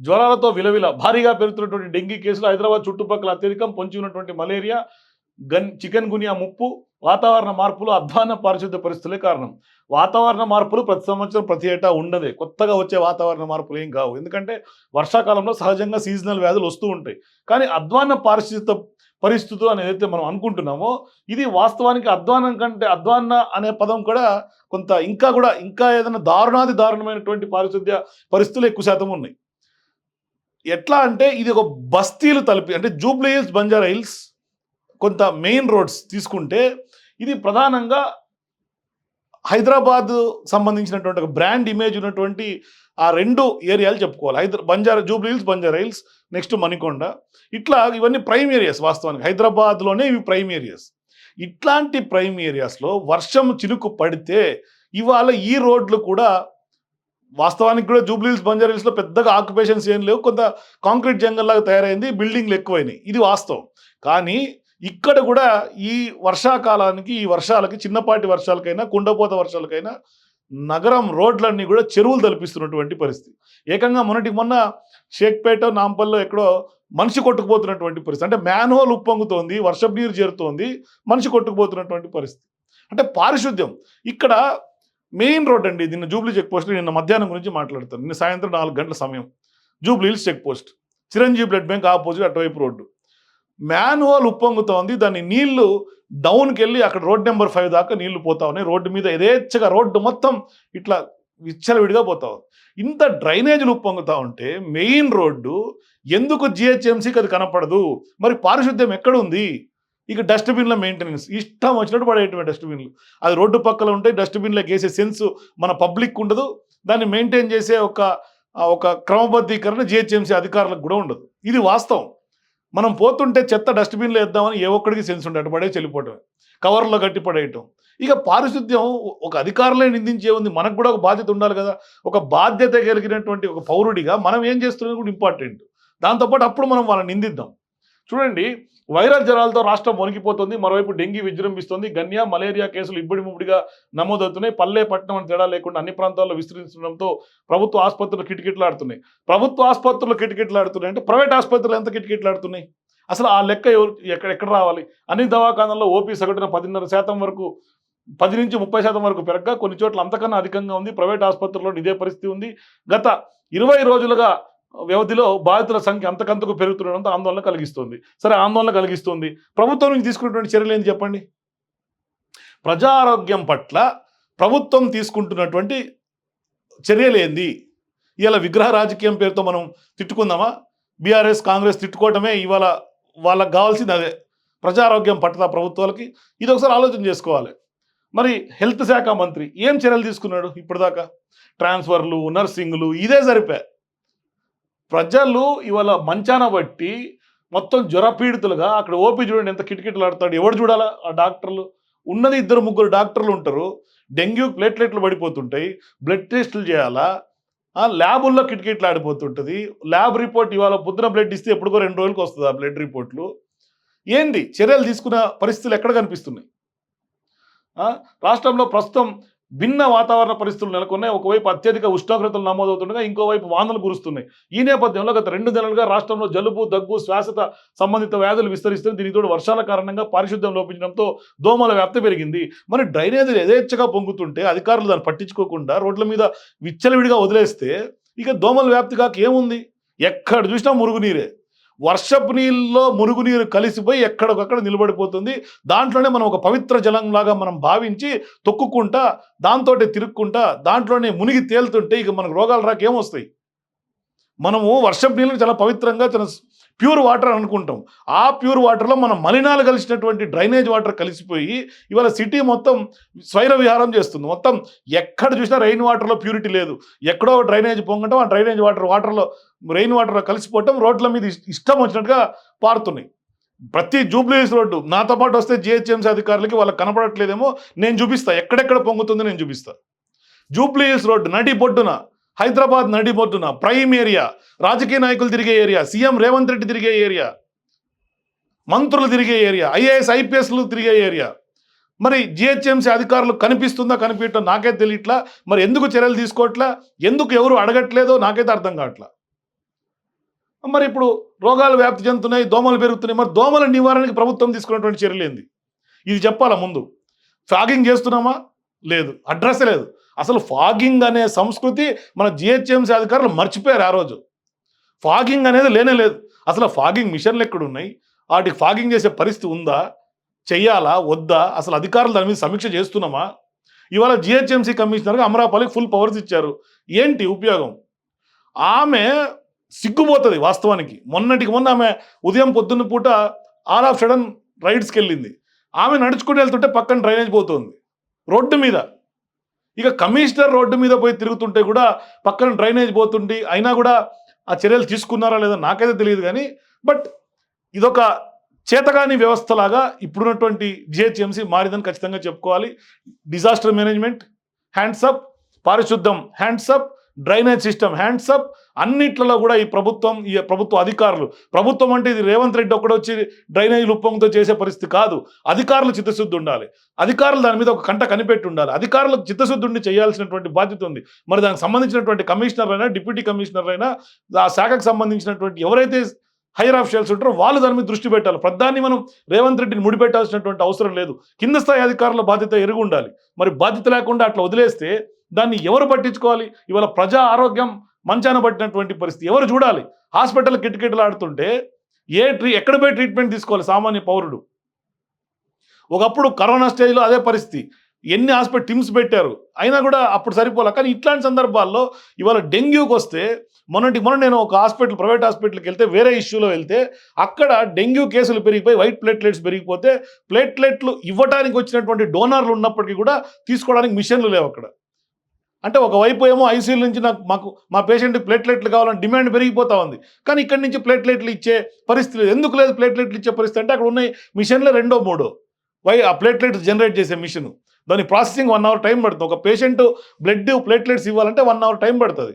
జ్వరాలతో విలవిల భారీగా పెరుగుతున్నటువంటి డెంగీ కేసులు హైదరాబాద్ చుట్టుపక్కల అత్యధికం పొంచి ఉన్నటువంటి మలేరియా గన్ చికెన్ గునియా ముప్పు వాతావరణ మార్పులు అధ్వాన పారిశుద్ధ్య పరిస్థితులే కారణం. వాతావరణ మార్పులు ప్రతి సంవత్సరం ప్రతి ఏటా ఉండదే. కొత్తగా వచ్చే వాతావరణ మార్పులు ఏం కావు. ఎందుకంటే వర్షాకాలంలో సహజంగా సీజనల్ వ్యాధులు వస్తూ ఉంటాయి. కానీ అధ్వాన పారిశుద్ధ్య పరిస్థితులు అని ఏదైతే మనం అనుకుంటున్నామో ఇది వాస్తవానికి అధ్వానం కంటే అధ్వాన అనే పదం కూడా కొంత ఇంకా కూడా ఇంకా ఏదైనా దారుణాది దారుణమైనటువంటి పారిశుద్ధ్య పరిస్థితులు ఎక్కువ శాతం ఉన్నాయి. ఎట్లా అంటే ఇది ఒక బస్తీలు తలిపి అంటే జూబ్లీ హిల్స్ బంజారా హిల్స్ కొంత మెయిన్ రోడ్స్ తీసుకుంటే ఇది ప్రధానంగా హైదరాబాద్ సంబంధించినటువంటి ఒక బ్రాండ్ ఇమేజ్ ఉన్నటువంటి ఆ రెండు ఏరియాలు చెప్పుకోవాలి. హైదరా బంజారా జూబ్లీ హిల్స్ బంజారా హిల్స్ నెక్స్ట్ మణికొండ. ఇట్లా ఇవన్నీ ప్రైమ్ ఏరియాస్ వాస్తవానికి. హైదరాబాద్లోనే ఇవి ప్రైమ్ ఏరియాస్. ఇట్లాంటి ప్రైమ్ ఏరియాస్లో వర్షం చినుకు పడితే ఇవాళ ఈ రోడ్లు కూడా వాస్తవానికి కూడా జూబ్లీ హిల్స్ బంజారా హిల్స్లో పెద్దగా ఆక్యుపేషన్స్ ఏం లేవు. కొంత కాంక్రీట్ జంగల్ లాగా తయారైంది. బిల్డింగ్లు ఎక్కువైనాయి. ఇది వాస్తవం. కానీ ఇక్కడ కూడా ఈ వర్షాకాలానికి ఈ వర్షాలకి చిన్నపాటి వర్షాలకైనా కుండపోత వర్షాలకైనా నగరం రోడ్లన్నీ కూడా చెరువులు తలపిస్తున్నటువంటి పరిస్థితి. ఏకంగా మొన్నటి మొన్న షేక్పేట నాంపల్లో ఎక్కడో మనిషి కొట్టుకుపోతున్నటువంటి పరిస్థితి. అంటే మ్యాన్హోల్ ఉప్పొంగుతోంది వర్షపు నీరు చేరుతోంది మనిషి కొట్టుకుపోతున్నటువంటి పరిస్థితి. అంటే పారిశుద్ధ్యం. ఇక్కడ మెయిన్ రోడ్ అండి నిన్న జూబ్లీ చెక్ పోస్ట్ నిన్న మధ్యాహ్నం గురించి మాట్లాడతాను నిన్న సాయంత్రం నాలుగు గంటల సమయం. Jubilee Hills check post. Chiranjeevi blood bank opposite అటువైపు రోడ్డు. మ్యాన్ హోల్ ఉప్పొంగుతోంది దాని నీళ్ళు డౌన్కి వెళ్ళి అక్కడ రోడ్ నెంబర్ ఫైవ్ దాకా నీళ్ళు పోతా ఉన్నాయి. రోడ్డు మీద యథేచ్ఛగా రోడ్డు మొత్తం ఇట్లా విచ్చలవిడిగా పోతా ఉంది. ఇంత డ్రైనేజీలు ఉప్పొంగుతా ఉంటే మెయిన్ రోడ్డు ఎందుకు జిహెచ్ఎంసీకి అది కనపడదు? మరి పారిశుద్ధ్యం ఎక్కడ ఉంది? ఇక డస్ట్బిన్ల మెయింటెనెన్స్ ఇష్టం వచ్చినట్టు పడేయటమే డస్ట్బిన్లు అది రోడ్డు పక్కన ఉంటాయి డస్ట్బిన్లకు వేసే సెన్స్ మన పబ్లిక్ ఉండదు. దాన్ని మెయింటైన్ చేసే ఒక ఒక క్రమబద్ధీకరణ జిహెచ్ఎంసీ అధికారులకు కూడా ఉండదు. ఇది వాస్తవం. మనం పోతుంటే చెత్త డస్ట్బిన్లో వేద్దామని ఏ ఒక్కడికి సెన్స్ ఉండే అటు పడే వెళ్ళిపోవటమే. కవర్లో కట్టి పడేయటం. ఇక పారిశుద్ధ్యం ఒక అధికారులే నిందించే ఉంది. మనకు కూడా ఒక బాధ్యత ఉండాలి కదా. ఒక బాధ్యత కలిగినటువంటి ఒక పౌరుడిగా మనం ఏం చేస్తున్నది కూడా ఇంపార్టెంట్ దాంతోపాటు అప్పుడు మనం వాళ్ళని నిందిద్దాం. చూడండి వైరల్ జ్వరాలతో రాష్ట్రం వణికిపోతుంది. మరోవైపు డెంగీ విజృంభిస్తుంది. గన్యా మలేరియా కేసులు ఇబ్బడి ముబ్బడిగా నమోదవుతున్నాయి. పల్లె పట్టణం అని తేడా లేకుండా అన్ని ప్రాంతాల్లో విస్తరించడంతో ప్రభుత్వ ఆసుపత్రులు కిటకిటలాడుతున్నాయి. ప్రభుత్వ ఆసుపత్రులు కిటకిటలాడుతున్నాయి అంటే ప్రైవేట్ ఆసుపత్రులు ఎంత కిటకిటలాడుతున్నాయి? అసలు ఆ లెక్క ఎవరు ఎక్కడ ఎక్కడ రావాలి? అన్ని దవాఖానాల్లో ఓపీ సగటున పదిన్నర శాతం వరకు పది నుంచి ముప్పై శాతం వరకు పెరగగా కొన్ని చోట్ల అంతకన్నా అధికంగా ఉంది. ప్రైవేట్ ఆసుపత్రుల్లో ఇదే పరిస్థితి ఉంది. గత ఇరవై రోజులుగా వ్యవధిలో బాధితుల సంఖ్య అంతకంతకు పెరుగుతుండడంతో ఆందోళన కలిగిస్తుంది. సరే ఆందోళన కలిగిస్తుంది. ప్రభుత్వం నుంచి తీసుకున్నటువంటి చర్యలు ఏంటి చెప్పండి? ప్రజారోగ్యం పట్ల ప్రభుత్వం తీసుకుంటున్నటువంటి చర్యలేంది ఇవాళ విగ్రహ రాజకీయం పేరుతో మనం తిట్టుకుందామా? బీఆర్ఎస్ కాంగ్రెస్ తిట్టుకోవటమే ఇవాళ వాళ్ళకి కావాల్సింది అదే. ప్రజారోగ్యం పట్టదా ప్రభుత్వాలకి ఇది ఒకసారి ఆలోచన చేసుకోవాలి. మరి హెల్త్ శాఖ మంత్రి ఏం చర్యలు తీసుకున్నాడు ఇప్పటిదాకా? ట్రాన్స్ఫర్లు నర్సింగ్లు ఇదే సరిపే. ప్రజలు ఇవాళ మంచాన బట్టి మొత్తం జ్వరపీడితులుగా అక్కడ ఓపీ చూడండి ఎంత కిటకిటలాడతాడు ఎవడు చూడాలా? ఆ డాక్టర్లు. ఉన్నది ఇద్దరు ముగ్గురు డాక్టర్లు ఉంటారు. డెంగ్యూ ప్లేట్లెట్లు పడిపోతుంటాయి. బ్లడ్ టెస్టులు చేయాలా? ఆ ల్యాబుల్లో కిటకిట్లు ఆడిపోతుంటుంది ల్యాబ్ రిపోర్ట్ ఇవాళ పొద్దున బ్లడ్ ఇస్తే ఎప్పుడుకో రెండు రోజులకు వస్తుంది ఆ బ్లడ్ రిపోర్ట్లు. ఏంది? చర్యలు తీసుకున్న పరిస్థితులు ఎక్కడ కనిపిస్తున్నాయి? రాష్ట్రంలో ప్రస్తుతం భిన్న వాతావరణ పరిస్థితులు నెలకొన్నాయి. ఒకవైపు అత్యధిక ఉష్ణోగ్రతలు నమోదవుతుండగా ఇంకోవైపు వానలు కురుస్తున్నాయి. ఈ నేపథ్యంలో గత రెండు నెలలుగా రాష్ట్రంలో జలుబు దగ్గు శ్వాసత సంబంధిత వ్యాధులు విస్తరిస్తుంది దీనితో వర్షాల కారణంగా పారిశుద్ధ్యం లోపించడంతో దోమల వ్యాప్తి పెరిగింది. మరి డ్రైనేజీలు యథేచ్ఛగా పొంగుతుంటే అధికారులు దాన్ని పట్టించుకోకుండా రోడ్ల మీద విచ్చలవిడిగా వదిలేస్తే ఇక దోమల వ్యాప్తి కాక ఏముంది? ఎక్కడ చూసినా మురుగునీరే. వర్షపు నీళ్ళలో మురుగునీరు కలిసిపోయి ఎక్కడికక్కడ నిలబడిపోతుంది. దాంట్లోనే మనం ఒక పవిత్ర జలంలాగా మనం భావించి తొక్కుకుంటా దాంతో తిరుక్కుంటా దాంట్లోనే మునిగి తేలుతుంటే ఇక మనకు రోగాలు రాక ఏమొస్తాయి? మనము వర్షపు నీళ్ళని చాలా పవిత్రంగా చాలా ప్యూర్ వాటర్ అనుకుంటాం. ఆ ప్యూర్ వాటర్లో మనం మలినాలు కలిసినటువంటి డ్రైనేజ్ వాటర్ కలిసిపోయి ఇవాళ సిటీ మొత్తం స్వైర విహారం చేస్తుంది. మొత్తం ఎక్కడ చూసినా రెయిన్ వాటర్లో ప్యూరిటీ లేదు. ఎక్కడో డ్రైనేజ్ పొంగటం ఆ డ్రైనేజ్ వాటర్ వాటర్లో రెయిన్ వాటర్లో కలిసిపోవటం రోడ్ల మీద ఇష్టం వచ్చినట్టుగా పారుతున్నాయి. ప్రతి జూబ్లీస్ రోడ్డు నాతో పాటు వస్తే జిహెచ్ఎంసీ అధికారులకి వాళ్ళకి కనపడట్లేదేమో నేను చూపిస్తా. ఎక్కడెక్కడ పొంగుతుందో నేను చూపిస్తా. జూబ్లీస్ రోడ్డు నడి బొడ్డున హైదరాబాద్ నడి బొడ్డున ప్రైమ్ ఏరియా రాజకీయ నాయకులు తిరిగే ఏరియా సీఎం రేవంత్ రెడ్డి తిరిగే ఏరియా మంత్రులు తిరిగే ఏరియా ఐఏఎస్ ఐపీఎస్లు తిరిగే ఏరియా. మరి జిహెచ్ఎంసీ అధికారులు కనిపిస్తుందా కనిపించడం నాకే తెలియట్లా. మరి ఎందుకు చర్యలు తీసుకోవట్లా? ఎందుకు ఎవరు అడగట్లేదో నాకైతే అర్థం కావట్లా. మరి ఇప్పుడు రోగాలు వ్యాప్తి చెందుతున్నాయి దోమలు పెరుగుతున్నాయి. మరి దోమల నివారణకి ప్రభుత్వం తీసుకున్నటువంటి చర్యలు ఏంది? ఇది చెప్పాలా ముందు? ఫాగింగ్ చేస్తున్నామా? లేదు. అడ్రస్ లేదు. అసలు ఫాగింగ్ అనే సంస్కృతి మన జిహెచ్ఎంసీ అధికారులు మర్చిపోయారు ఆ రోజు. ఫాగింగ్ అనేది లేనే లేదు. అసలు ఫాగింగ్ మిషన్లు ఎక్కడ ఉన్నాయి వాటికి ఫాగింగ్ చేసే పరిస్థితి ఉందా? చెయ్యాలా? వద్దా? అసలు అధికారులు దాని మీద సమీక్ష చేస్తున్నామా? ఇవాళ జిహెచ్ఎంసీ కమిషనర్గా అమరాపాలికి ఫుల్ పవర్స్ ఇచ్చారు. ఏంటి ఉపయోగం? ఆమె సిగ్గుపోతుంది వాస్తవానికి. మొన్నటికి మొన్న ఆమె ఉదయం పొద్దున్న పూట ఆల్ ఆఫ్ సడన్ రైడ్స్కి వెళ్ళింది ఆమె నడుచుకుంటూ వెళ్తుంటే పక్కన డ్రైనేజ్ పోతుంది. రోడ్డు మీద. ఇక కమిషనర్ రోడ్డు మీద పోయి తిరుగుతుంటే కూడా పక్కన డ్రైనేజ్ పోతుండి అయినా కూడా ఆ చర్యలు తీసుకున్నారా లేదా నాకైతే తెలియదు కానీ బట్ ఇదొక చేతగాని వ్యవస్థలాగా ఇప్పుడున్నటువంటి జిహెచ్ఎంసీ మారిందని ఖచ్చితంగా చెప్పుకోవాలి. Disaster management hands up పారిశుద్ధం hands up drainage system hands up అన్నిట్లలో కూడా ఈ ప్రభుత్వం ఈ ప్రభుత్వ అధికారులు. ప్రభుత్వం అంటే ఇది రేవంత్ రెడ్డి ఒక్కడొచ్చి డ్రైనేజ్ లుప్పంతో చేసే పరిస్థితి కాదు. అధికారులు చిత్తశుద్ధి ఉండాలి. అధికారులు దాని మీద ఒక కంట కనిపెట్టి ఉండాలి. అధికారులకు చిత్తశుద్ధి ఉండి చేయాల్సినటువంటి బాధ్యత ఉంది. మరి దానికి సంబంధించినటువంటి కమిషనర్ అయినా డిప్యూటీ కమిషనర్ అయినా ఆ శాఖకు సంబంధించినటువంటి ఎవరైతే హైయర్ ఆఫీషియల్స్ ఉంటారో వాళ్ళు దాని మీద దృష్టి పెట్టాలి. ప్రధాన్ని మనం రేవంత్ రెడ్డిని ముడిపెట్టాల్సినటువంటి అవసరం లేదు. కింద స్థాయి అధికారుల బాధ్యత ఎరుగు ఉండాలి మరి బాధ్యత లేకుండా అట్లా వదిలేస్తే దాన్ని ఎవరు పట్టించుకోవాలి? ఇవాళ ప్రజా ఆరోగ్యం మంచాన పట్టినటువంటి పరిస్థితి. ఎవరు చూడాలి? హాస్పిటల్ కిటకిటలాడుతుంటే ఏ ట్రీ ఎక్కడ పోయి ట్రీట్మెంట్ తీసుకోవాలి సామాన్య పౌరుడు? ఒకప్పుడు కరోనా స్టేజ్లో అదే పరిస్థితి. ఎన్ని హాస్పిటల్ టిమ్స్ పెట్టారు? అయినా కూడా అప్పుడు సరిపోలే. కానీ ఇట్లాంటి సందర్భాల్లో ఇవాళ డెంగ్యూకి వస్తే మొన్నటి మొన్న నేను ఒక హాస్పిటల్ ప్రైవేట్ హాస్పిటల్కి వెళ్తే వేరే ఇష్యూలో వెళ్తే అక్కడ డెంగ్యూ కేసులు పెరిగిపోయి వైట్ ప్లేట్లెట్స్ పెరిగిపోతే ప్లేట్లెట్లు ఇవ్వడానికి వచ్చినటువంటి డోనర్లు ఉన్నప్పటికీ కూడా తీసుకోవడానికి మిషన్లు లేవు అక్కడ. అంటే ఒకవైపు ఏమో ఐసీయూల నుంచి నాకు మాకు మా పేషెంట్కి ప్లేట్లెట్లు కావాలని డిమాండ్ పెరిగిపోతా ఉంది. కానీ ఇక్కడి నుంచి ప్లేట్లెట్లు ఇచ్చే పరిస్థితి లేదు. ఎందుకు లేదు ప్లేట్లెట్లు ఇచ్చే పరిస్థితి? అంటే అక్కడ ఉన్న మిషన్లే రెండో మూడో. వై ఆ ప్లేట్లెట్స్ జనరేట్ చేసే మిషన్. దాని ప్రాసెసింగ్ వన్ అవర్ టైం పడుతుంది. ఒక పేషెంట్ బ్లడ్ ప్లేట్లెట్స్ ఇవ్వాలంటే వన్ అవర్ టైం పడుతుంది.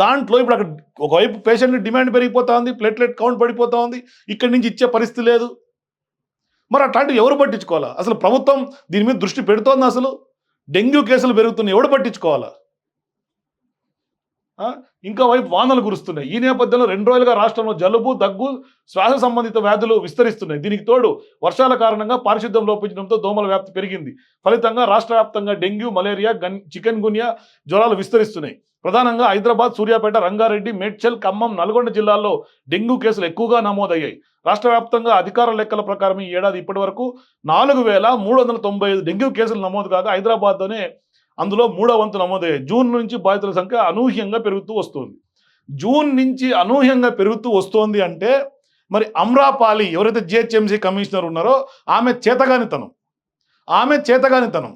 దాంట్లో ఇప్పుడు అక్కడ ఒకవైపు పేషెంట్ డిమాండ్ పెరిగిపోతా ఉంది ప్లేట్లెట్ కౌంట్ పడిపోతా ఉంది ఇక్కడి నుంచి ఇచ్చే పరిస్థితి లేదు. మరి అట్లాంటివి ఎవరు పట్టించుకోవాలా? అసలు ప్రభుత్వం దీని మీద దృష్టి పెడుతోంది అసలు? డెంగ్యూ కేసులు పెరుగుతున్నాయి ఎవడు పట్టించుకోవాలా? ఇంకా వైపు వానలు కురుస్తున్నాయి. ఈ నేపథ్యంలో రెండు రోజులుగా రాష్ట్రంలో జలుబు దగ్గు శ్వాస సంబంధిత వ్యాధులు విస్తరిస్తున్నాయి. దీనికి తోడు వర్షాల కారణంగా పారిశుద్ధ్యం లోపించడంతో దోమల వ్యాప్తి పెరిగింది. ఫలితంగా రాష్ట్ర వ్యాప్తంగా డెంగ్యూ మలేరియా గన్ చికెన్ గున్యా జ్వరాలు విస్తరిస్తున్నాయి. ప్రధానంగా హైదరాబాద్ సూర్యాపేట రంగారెడ్డి మేడ్చల్ ఖమ్మం నల్గొండ జిల్లాల్లో డెంగ్యూ కేసులు ఎక్కువగా నమోదయ్యాయి. రాష్ట్ర వ్యాప్తంగా అధికార లెక్కల ప్రకారం ఈ ఏడాది ఇప్పటి వరకు నాలుగు వేల మూడు వందల తొంభై ఐదు డెంగ్యూ కేసులు నమోదు కాగా హైదరాబాద్లోనే అందులో మూడో వంతు నమోదయ్యాయి. జూన్ నుంచి బాధితుల సంఖ్య అనూహ్యంగా పెరుగుతూ వస్తుంది. జూన్ నుంచి అనూహ్యంగా పెరుగుతూ వస్తోంది అంటే మరి అమ్రాపాలి ఎవరైతే జిహెచ్ఎంసీ కమిషనర్ ఉన్నారో ఆమె చేతగానితనం. ఆమె చేతగానితనం.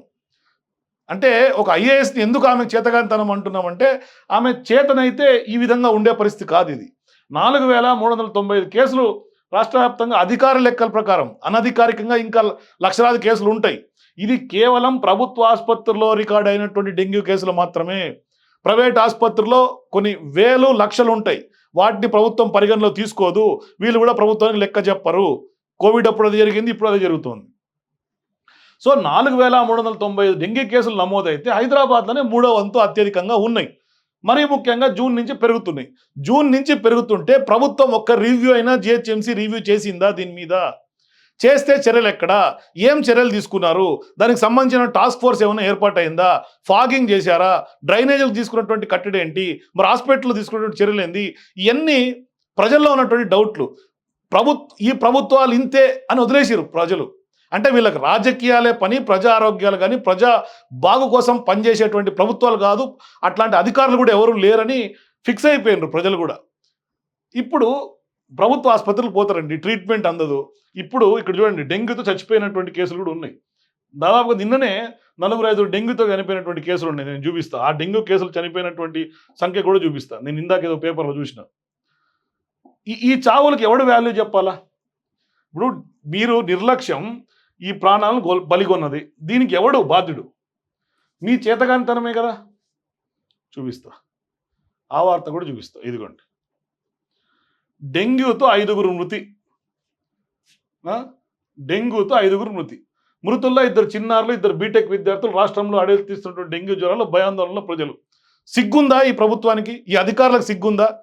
అంటే ఒక ఐఏఎస్ని ఎందుకు ఆమె చేతగానితనం అంటున్నామంటే ఆమె చేతనైతే ఈ విధంగా ఉండే పరిస్థితి కాదు ఇది. నాలుగు వేల మూడు వందల తొంభై ఐదు కేసులు రాష్ట్ర వ్యాప్తంగా అధికార లెక్కల ప్రకారం అనధికారికంగా ఇంకా లక్షలాది కేసులు ఉంటాయి. ఇది కేవలం ప్రభుత్వ ఆసుపత్రిలో రికార్డ్ అయినటువంటి డెంగ్యూ కేసులు మాత్రమే. ప్రైవేట్ ఆసుపత్రిలో కొన్ని వేలు లక్షలు ఉంటాయి. వాటిని ప్రభుత్వం పరిగణలో తీసుకోదు. వీళ్ళు కూడా ప్రభుత్వానికి లెక్క చెప్పరు. కోవిడ్ అప్పుడు అది జరిగింది ఇప్పుడు అది జరుగుతుంది. సో నాలుగు వేల మూడు వందల తొంభై ఐదు డెంగీ కేసులు నమోదైతే హైదరాబాద్లోనే మూడో వంతు అత్యధికంగా ఉన్నాయి. మరీ ముఖ్యంగా జూన్ నుంచి పెరుగుతున్నాయి. జూన్ నుంచి పెరుగుతుంటే ప్రభుత్వం ఒక్క రివ్యూ అయినా జిహెచ్ఎంసీ రివ్యూ చేసిందా దీని మీద? చేస్తే చర్యలు ఎక్కడా? ఏం చర్యలు తీసుకున్నారు? దానికి సంబంధించిన టాస్క్ ఫోర్స్ ఏమైనా ఏర్పాటైందా? ఫాగింగ్ చేశారా? డ్రైనేజీలు తీసుకున్నటువంటి కట్టడి ఏంటి? మరి హాస్పిటల్ తీసుకున్నటువంటి చర్యలు ఏంటి ఇవన్నీ ప్రజల్లో ఉన్నటువంటి డౌట్లు. ప్రభు ఈ ప్రభుత్వాలు ఇంతే అని వదిలేసారు ప్రజలు. అంటే వీళ్ళకి రాజకీయాలే పని ప్రజా ఆరోగ్యాలు కానీ ప్రజా బాగు కోసం పనిచేసేటువంటి ప్రభుత్వాలు కాదు. అట్లాంటి అధికారులు కూడా ఎవరు లేరని ఫిక్స్ అయిపోయినారు ప్రజలు కూడా. ఇప్పుడు ప్రభుత్వ ఆసుపత్రులు పోతారండి ట్రీట్మెంట్ అందదు. ఇప్పుడు ఇక్కడ చూడండి డెంగ్యూతో చచ్చిపోయినటువంటి కేసులు కూడా ఉన్నాయి. దాదాపుగా నిన్ననే నలుగురు ఐదు డెంగ్యూతో చనిపోయినటువంటి కేసులు ఉన్నాయి నేను చూపిస్తాను ఆ డెంగ్యూ కేసులు చనిపోయినటువంటి సంఖ్య కూడా చూపిస్తాను నేను ఇందాక ఏదో పేపర్లో చూసిన. ఈ ఈ చావులకు ఎవడు వాల్యూ చెప్పాలా? ఇప్పుడు మీరు నిర్లక్ష్యం ఈ ప్రాణాలను గోల్ బలిగొన్నది. దీనికి ఎవడు బాధ్యుడు? మీ చేతగానితనమే కదా? చూపిస్తా. ఆ వార్త కూడా చూపిస్తా. ఇదిగోండి. డెంగ్యూతో ఐదుగురు మృతి. ఆ? డెంగ్యూతో ఐదుగురు మృతి. మృతుల్లో ఇద్దరు చిన్నారులు ఇద్దరు బీటెక్ విద్యార్థులు రాష్ట్రంలో అడెత్తిస్తున్నటువంటి డెంగ్యూ జ్వరాలు భయాందోళనలో ప్రజలు. సిగ్గుందా ఈ ప్రభుత్వానికి? ఈ అధికారులకు సిగ్గుందా?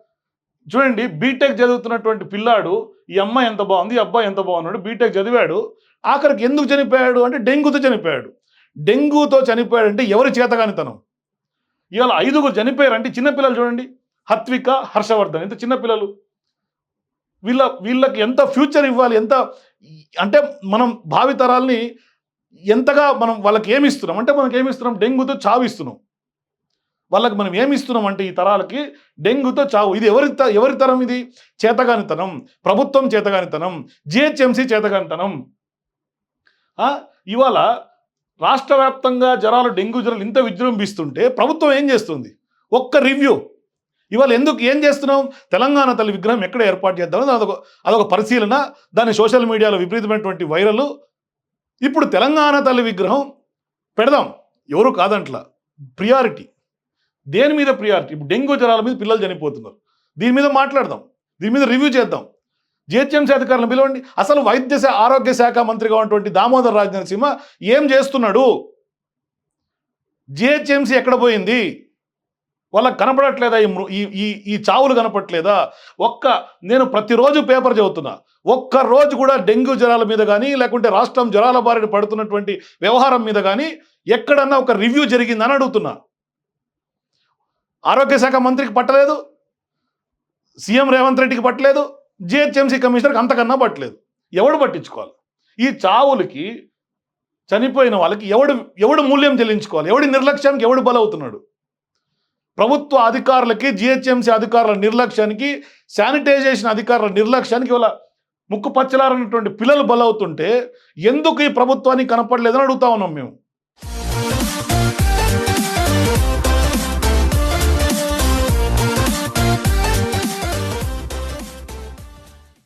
చూడండి బీటెక్ చదువుతున్నటువంటి పిల్లాడు ఈ అమ్మాయి ఎంత బాగుంది ఈ అబ్బాయి ఎంత బాగున్నాడు బీటెక్ చదివాడు ఆఖరికి ఎందుకు చనిపోయాడు అంటే డెంగ్యూతో చనిపోయాడు. డెంగ్యూతో చనిపోయాడు అంటే ఎవరి చేతగానితనం? ఇవాళ ఐదుగురు చనిపోయారు అంటే చిన్నపిల్లలు చూడండి. హత్విక హర్షవర్ధన్ ఇంత చిన్నపిల్లలు వీళ్ళ వీళ్ళకి ఎంత ఫ్యూచర్ ఇవ్వాలి ఎంత అంటే మనం భావితరాల్ని ఎంతగా మనం వాళ్ళకి ఏమి ఇస్తున్నాం అంటే మనకి ఏమి ఇస్తున్నాం డెంగ్యూతో చావు ఇస్తున్నాం. వాళ్ళకి మనం ఏమి ఇస్తున్నాం అంటే ఈ తరాలకి డెంగ్యూతో చావు. ఇది ఎవరి ఎవరి తరం ఇది? చేతగానితనం. ప్రభుత్వం చేతగానితనం. జిహెచ్ఎంసీ చేతగానితనం. ఇవాళ రాష్ట్ర వ్యాప్తంగా జ్వరాలు డెంగ్యూ జ్వరాలు ఇంత విజృంభిస్తుంటే ప్రభుత్వం ఏం చేస్తుంది? ఒక్క రివ్యూ. ఇవాళ ఎందుకు ఏం చేస్తున్నాం? తెలంగాణ తల్లి విగ్రహం ఎక్కడ ఏర్పాటు చేద్దాం అదొక అదొక పరిశీలన దాని సోషల్ మీడియాలో విపరీతమైనటువంటి వైరల్. ఇప్పుడు తెలంగాణ తల్లి విగ్రహం పెడదాం. ఎవరు కాదంట్లా? ప్రియారిటీ. దేని మీద ప్రియారిటీ? ఇప్పుడు డెంగ్యూ జ్వరాల మీద పిల్లలు చనిపోతున్నారు. దీని మీద మాట్లాడదాం. దీని మీద రివ్యూ చేద్దాం. జిహెచ్ఎంసీ అధికారులను పిలవండి. అసలు వైద్య ఆరోగ్య శాఖ మంత్రిగా ఉన్నటువంటి దామోదర్ రాజ నరసింహ ఏం చేస్తున్నాడు? జిహెచ్ఎంసీ ఎక్కడ పోయింది? వాళ్ళకి కనపడట్లేదా ఈ మృ- ఈ ఈ ఈ చావులు కనపడట్లేదా ఒక్క నేను ప్రతిరోజు పేపర్ చదువుతున్నా. ఒక్క రోజు కూడా డెంగ్యూ జ్వరాల మీద కానీ లేకుంటే రాష్ట్రం జ్వరాల బారిన పడుతున్నటువంటి వ్యవహారం మీద కానీ ఎక్కడన్నా ఒక రివ్యూ జరిగిందని అడుగుతున్నా. ఆరోగ్య శాఖ మంత్రికి పట్టలేదు. సీఎం రేవంత్ రెడ్డికి పట్టలేదు. జిహెచ్ఎంసీ కమిషనర్కి అంతకన్నా పట్టలేదు. ఎవడు పట్టించుకోవాలి? ఈ చావులకి చనిపోయిన వాళ్ళకి ఎవడు ఎవడు మూల్యం చెల్లించుకోవాలి? ఎవడి నిర్లక్ష్యానికి ఎవడు బలవుతున్నాడు? ప్రభుత్వ అధికారులకి జిహెచ్ఎంసీ అధికారుల నిర్లక్ష్యానికి శానిటైజేషన్ అధికారుల నిర్లక్ష్యానికి ఇవాళ ముక్కు పచ్చలారన్నటువంటి పిల్లలు బలవుతుంటే ఎందుకు ఈ ప్రభుత్వానికి కనపడలేదని అడుగుతా ఉన్నాం మేము.